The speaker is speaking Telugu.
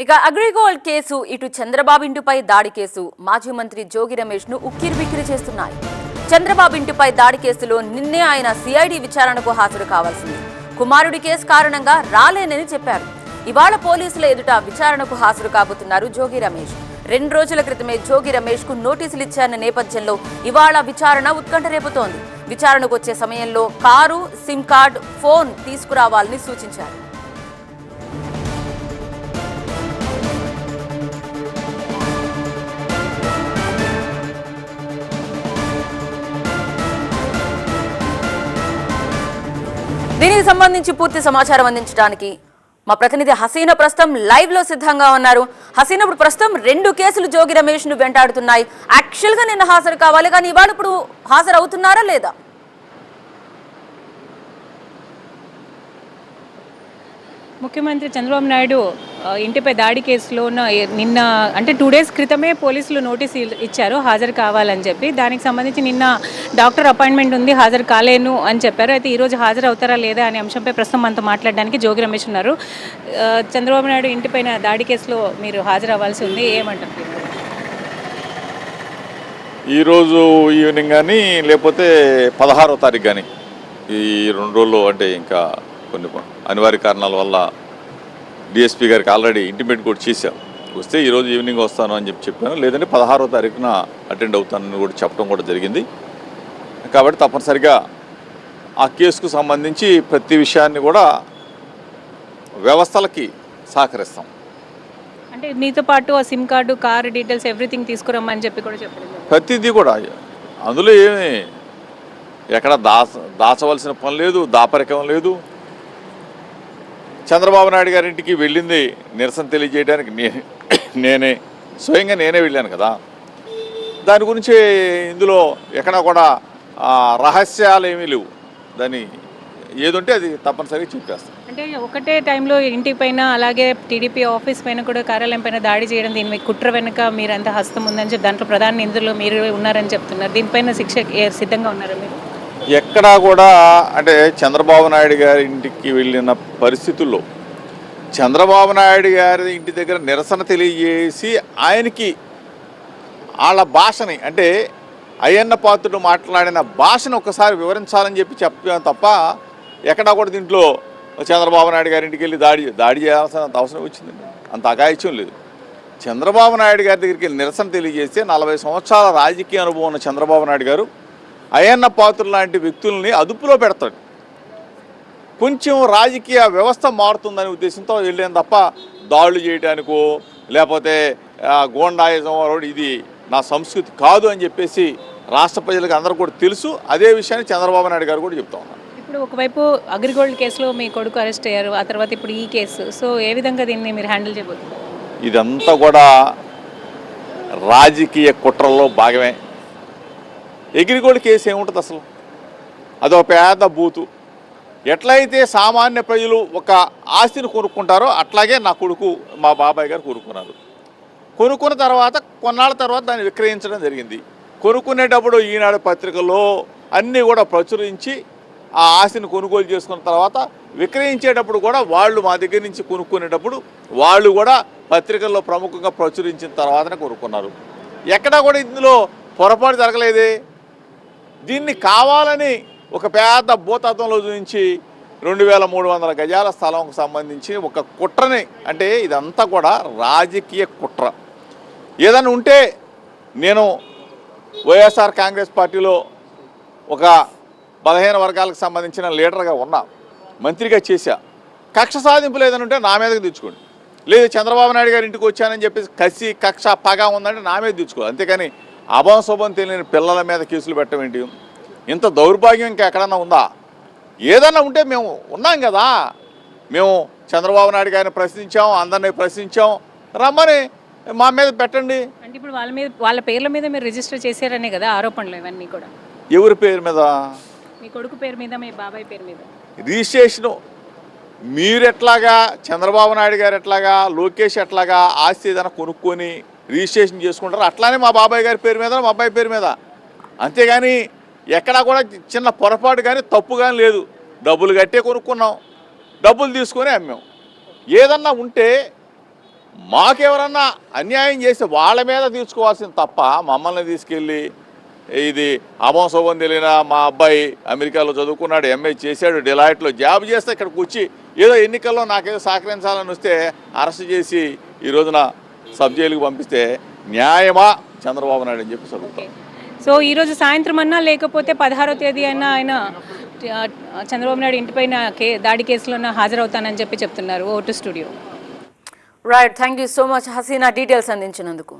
ఇక అగ్రిగోల్డ్ కేసు ఇటు చంద్రబాబు ఇంటిపై దాడి కేసు మాజీ మంత్రి జోగి రమేష్ను ఉక్కిరిబిక్కిరి చేస్తున్నాయి. చంద్రబాబు ఇంటిపై దాడి కేసులో నిన్నే ఆయన సిఐడి విచారణకు హాజరు కావాల్సింది. కుమారుడి కేసు కారణంగా రాలేనని చెప్పారు. ఇవాళ పోలీసుల ఎదుట విచారణకు హాజరు కాబోతున్నారు జోగి రమేష్. రెండు రోజుల క్రితమే జోగి రమేష్కు నోటీసులు ఇచ్చారన్న నేపథ్యంలో ఇవాళ విచారణ ఉత్కంఠ రేపుతోంది. విచారణకు వచ్చే సమయంలో కారు సిమ్ కార్డ్ ఫోన్ తీసుకురావాలని సూచించారు. దీనికి సంబంధించి పూర్తి సమాచారం అందించడానికి మా ప్రతినిధి హసీనా ప్రస్తుతం లైవ్లో సిద్ధంగా ఉన్నారు. హసీనా ఇప్పుడు ప్రస్తుతం రెండు కేసులు జోగి రమేష్ను వెంటాడుతున్నాయి. యాక్చువల్గా నిన్న హాజరు కావాలి కానీ ఇవాళ ఇప్పుడు హాజరు అవుతున్నారా లేదా? ముఖ్యమంత్రి చంద్రబాబు నాయుడు ఇంటిపై దాడి కేసులో ఉన్న నిన్న అంటే టూ డేస్ క్రితమే పోలీసులు నోటీస్ ఇచ్చారు హాజరు కావాలని చెప్పి. దానికి సంబంధించి నిన్న డాక్టర్ అపాయింట్మెంట్ ఉంది హాజరు కాలేను అని చెప్పారు. అయితే ఈరోజు హాజరు అవుతారా లేదా అనే అంశంపై ప్రస్తుతం మనతో మాట్లాడడానికి జోగి రమేష్ ఉన్నారు. చంద్రబాబు నాయుడు ఇంటిపైన దాడి కేసులో మీరు హాజరు అవ్వాల్సి ఉంది ఏమంటారు? ఈరోజు ఈవినింగ్ కానీ లేకపోతే పదహారో తారీఖు కానీ ఈ రెండు రోజులు అంటే ఇంకా కొన్ని అనివార్య కారణాల వల్ల డిఎస్పీ గారికి ఆల్రెడీ ఇంటిమేట్ కూడా చేశాం. వస్తే ఈరోజు ఈవినింగ్ వస్తాను అని చెప్పి చెప్పాను. లేదంటే పదహారో తారీఖున అటెండ్ అవుతానని కూడా చెప్పడం కూడా జరిగింది. కాబట్టి తప్పనిసరిగా ఆ కేసుకు సంబంధించి ప్రతి విషయాన్ని కూడా వ్యవస్థలకి సహకరిస్తాం. అంటే మీతో పాటు ఆ SIM card car details everything తీసుకురమ్మని చెప్పి కూడా చెప్పడం జరిగింది. ప్రతిదీ కూడా అందులో ఏమి ఎక్కడ దాచ దాచవలసిన పని లేదు దాపరికం లేదు. చంద్రబాబు నాయుడు గారింటికి వెళ్ళింది నిరసన తెలియజేయడానికి నేనే స్వయంగా నేనే వెళ్ళాను కదా. దాని గురించి ఇందులో ఎక్కడా కూడా రహస్యాలు ఏమీ లేవు. దాని ఏదుంటే అది తప్పనిసరిగా చెప్పేస్తాను. అంటే ఒకటే టైంలో ఇంటి పైన అలాగే టీడీపీ ఆఫీస్ పైన కూడా కార్యాలయం పైన దాడి చేయడం దీని కుట్ర వెనుక మీరంతా హస్తం ఉందని చెప్పి దాంట్లో ప్రధాన నిందులు మీరు ఉన్నారని చెప్తున్నారు. దీనిపైన శిక్ష ఏ- సిద్ధంగా ఉన్నారా మీరు? ఎక్కడా కూడా అంటే చంద్రబాబు నాయుడు గారి ఇంటికి వెళ్ళిన పరిస్థితుల్లో చంద్రబాబు నాయుడు గారి ఇంటి దగ్గర నిరసన తెలియజేసి ఆయనకి వాళ్ళ భాషని అంటే అయ్యన్న పాత్రుడు మాట్లాడిన భాషను ఒకసారి వివరించాలని చెప్పి చెప్పాం తప్ప ఎక్కడా కూడా దీంట్లో చంద్రబాబు నాయుడు గారి ఇంటికి వెళ్ళి దాడి దాడి చేయాల్సిన అవసరం వచ్చిందండి అంత అగాయిత్యం లేదు. చంద్రబాబు నాయుడు గారి దగ్గరికి వెళ్ళి నిరసన తెలియజేస్తే నలభై సంవత్సరాల రాజకీయ అనుభవం ఉన్న చంద్రబాబు నాయుడు గారు అయ్యన్న పాత్రులు లాంటి వ్యక్తుల్ని అదుపులో పెడతాడు. కొంచెం రాజకీయ వ్యవస్థ మారుతుందనే ఉద్దేశంతో వెళ్ళాను తప్ప దాడులు చేయడానికో లేకపోతే గోండాయిజం ఇది నా సంస్కృతి కాదు అని చెప్పేసి రాష్ట్ర ప్రజలకు అందరూ కూడా తెలుసు. అదే విషయాన్ని చంద్రబాబు నాయుడు గారు కూడా చెప్తా ఉన్నారు. ఇప్పుడు ఒకవైపు అగ్రిగోల్డ్ కేసులో మీ కొడుకు అరెస్ట్ అయ్యారు ఆ తర్వాత ఇప్పుడు ఈ కేసు. సో ఏ విధంగా దీన్ని మీరు హ్యాండిల్ చేయబోతున్నారు? ఇదంతా కూడా రాజకీయ కుట్రల్లో భాగమే. ఎగిరిగోళ్ళ కేసు ఏముంటుంది అసలు? అదొక పెద్ద బూతు. ఎట్లయితే సామాన్య ప్రజలు ఒక ఆస్తిని కొనుక్కుంటారో అట్లాగే నా కొడుకు మా బాబాయ్ గారు కొనుక్కున్నారు. కొనుక్కున్న తర్వాత కొన్నాళ్ళ తర్వాత దాన్ని విక్రయించడం జరిగింది. కొనుక్కునేటప్పుడు ఈనాడు పత్రికలో అన్నీ కూడా ప్రచురించి ఆ ఆస్తిని కొనుగోలు చేసుకున్న తర్వాత విక్రయించేటప్పుడు కూడా వాళ్ళు మా దగ్గర నుంచి కొనుక్కునేటప్పుడు వాళ్ళు కూడా పత్రికల్లో ప్రముఖంగా ప్రచురించిన తర్వాతనే కొనుక్కున్నారు. ఎక్కడా కూడా ఇందులో పొరపాటు జరగలేదే. దీన్ని కావాలని ఒక పెద్ద భూతత్వంలో చూపించి రెండు వేల మూడు వందల గజాల స్థలంకు సంబంధించి ఒక కుట్రని అంటే ఇదంతా కూడా రాజకీయ కుట్ర. ఏదైనా ఉంటే నేను వైఎస్ఆర్ కాంగ్రెస్ పార్టీలో ఒక బలహీన వర్గాలకు సంబంధించిన లీడర్గా ఉన్నా మంత్రిగా చేశా. కక్ష సాధింపులు ఏదైనా ఉంటే నా మీదకి తెచ్చుకోండి. లేదు చంద్రబాబు నాయుడు గారి ఇంటికి వచ్చానని చెప్పేసి కసి కక్ష పగ ఉందంటే నా మీద తెచ్చుకో. అంతేకాని అభం శుభం తెలియని పిల్లల మీద కేసులు పెట్టడం ఏంటి? ఇంత దౌర్భాగ్యం ఇంకా ఎక్కడన్నా ఉందా? ఏదన్నా ఉంటే మేము ఉన్నాం కదా. మేము చంద్రబాబు నాయుడు గారిని ప్రశ్నించాం అందరినీ ప్రశ్నించాం. రమ్మని మా మీద పెట్టండి. అంటే ఇప్పుడు వాళ్ళ మీద వాళ్ళ పేర్ల మీద మీరు రిజిస్టర్ చేశారనే కదా ఆరోపణలు ఇవన్నీ కూడా. ఎవరి పేరు మీద? మీ కొడుకు పేరు మీద మీ బాబాయ్ పేరు మీద. రిజిస్ట్రేషను మీరు ఎట్లాగా చంద్రబాబు నాయుడు గారు ఎట్లాగా లోకేష్ ఎట్లాగా ఆస్తి ఏదైనా కొనుక్కొని రిజిస్ట్రేషన్ చేసుకుంటారు. అట్లానే మా బాబాయ్ గారి పేరు మీద మా అబ్బాయి పేరు మీద. అంతేగాని ఎక్కడా కూడా చిన్న పొరపాటు కానీ తప్పు కానీ లేదు. డబ్బులు కట్టే కొనుక్కున్నాం. డబ్బులు తీసుకొని అమ్మాం. ఏదన్నా ఉంటే మాకెవరన్నా అన్యాయం చేస్తే వాళ్ళ మీద తీసుకోవాల్సింది తప్ప మమ్మల్ని తీసుకెళ్ళి ఇది అమోసవం తెలియన మా అబ్బాయి అమెరికాలో చదువుకున్నాడు ఎంఏ చేశాడు డిలాయిట్లో జాబ్ చేస్తే ఇక్కడికి వచ్చి ఏదో ఎన్నికల్లో నాకేదో సహకరించాలని వస్తే అరెస్ట్ చేసి ఈ రోజున సబ్ జైలుకి పంపిస్తే న్యాయమా? చంద్రబాబు నాయుడు అని చెప్పి చదువుతాం సో ఈరోజు సాయంత్రం అన్నా లేకపోతే పదహారో తేదీ అయినా ఆయన చంద్రబాబు నాయుడు ఇంటిపైన కే దాడి కేసులో హాజరవుతానని చెప్పి చెప్తున్నారు vote studio. Right thank you so much Haseena details అందించినందుకు.